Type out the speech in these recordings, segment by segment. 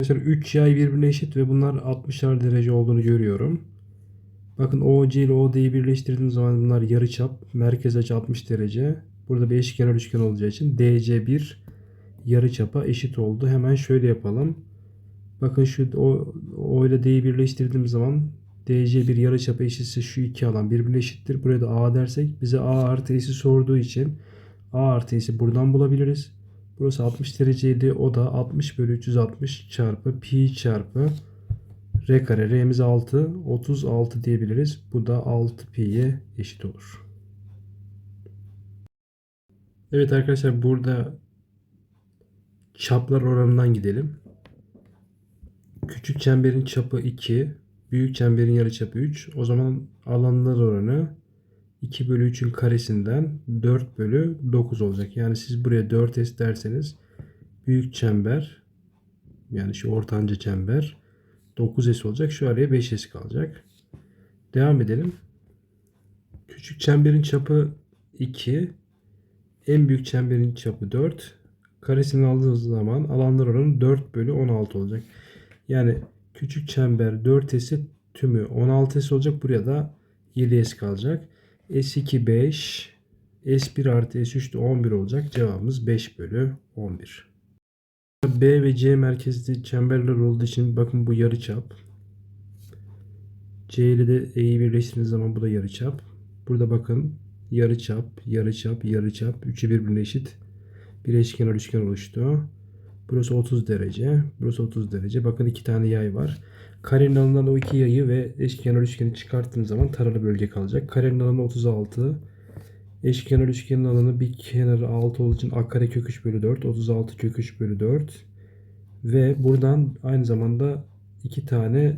Mesela 3 yay birbirine eşit ve bunlar 60'ar derece olduğunu görüyorum. Bakın OC ile OD'yi birleştirdiğim zaman bunlar yarıçap. Merkez açı 60 derece. Burada bir eşkenar üçgen olacağı için DC bir yarıçapa eşit oldu. Hemen şöyle yapalım. Bakın şu o, o ile D'yi birleştirdiğim zaman DC bir yarıçapa eşitse şu iki alan birbirine eşittir. Buraya da A dersek bize A artı S'i sorduğu için A artı S'i buradan bulabiliriz. Burası 60 dereceydi. O da 60 bölü 360 çarpı pi çarpı r kare. R'miz 6. 36 diyebiliriz. Bu da 6 pi'ye eşit olur. Evet arkadaşlar burada çaplar oranından gidelim. Küçük çemberin çapı 2. Büyük çemberin yarıçapı 3. O zaman alanlar oranı 2 bölü 3'ün karesinden 4 bölü 9 olacak. Yani siz buraya 4S derseniz büyük çember yani şu ortanca çember 9S olacak. Şu araya 5S kalacak. Devam edelim. Küçük çemberin çapı 2. En büyük çemberin çapı 4. Karesini aldığınız zaman alanlar oranı 4 bölü 16 olacak. Yani küçük çember 4S'i tümü 16S olacak. Buraya da 7S kalacak. S2 5. S1 artı S3 de 11 olacak. Cevabımız 5 bölü 11. B ve C merkezli çemberler olduğu için bakın bu yarıçap. C ile de E'yi birleştirdiğiniz zaman bu da yarıçap. Burada bakın yarıçap, yarıçap, yarıçap. Üçü birbirine eşit. Bir eşkenar üçgen oluştu. Burası 30 derece. Burası 30 derece. Bakın iki tane yay var. Karenin alınan o iki yayı ve eşkenar üçgeni çıkarttığım zaman taralı bölge kalacak. Karenin alanı 36. Eşkenar üçgenin alanı bir kenarı 6 olduğu için a kare kök 3 bölü 4. 36 kök 3 bölü 4. Ve buradan aynı zamanda iki tane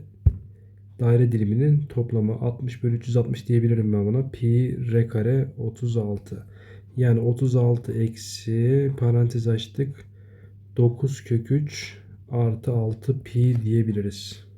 daire diliminin toplamı 60 bölü 360 diyebilirim ben buna. Pi r kare 36. Yani 36 eksi parantez açtık. 9 kök 3 artı 6 pi diyebiliriz.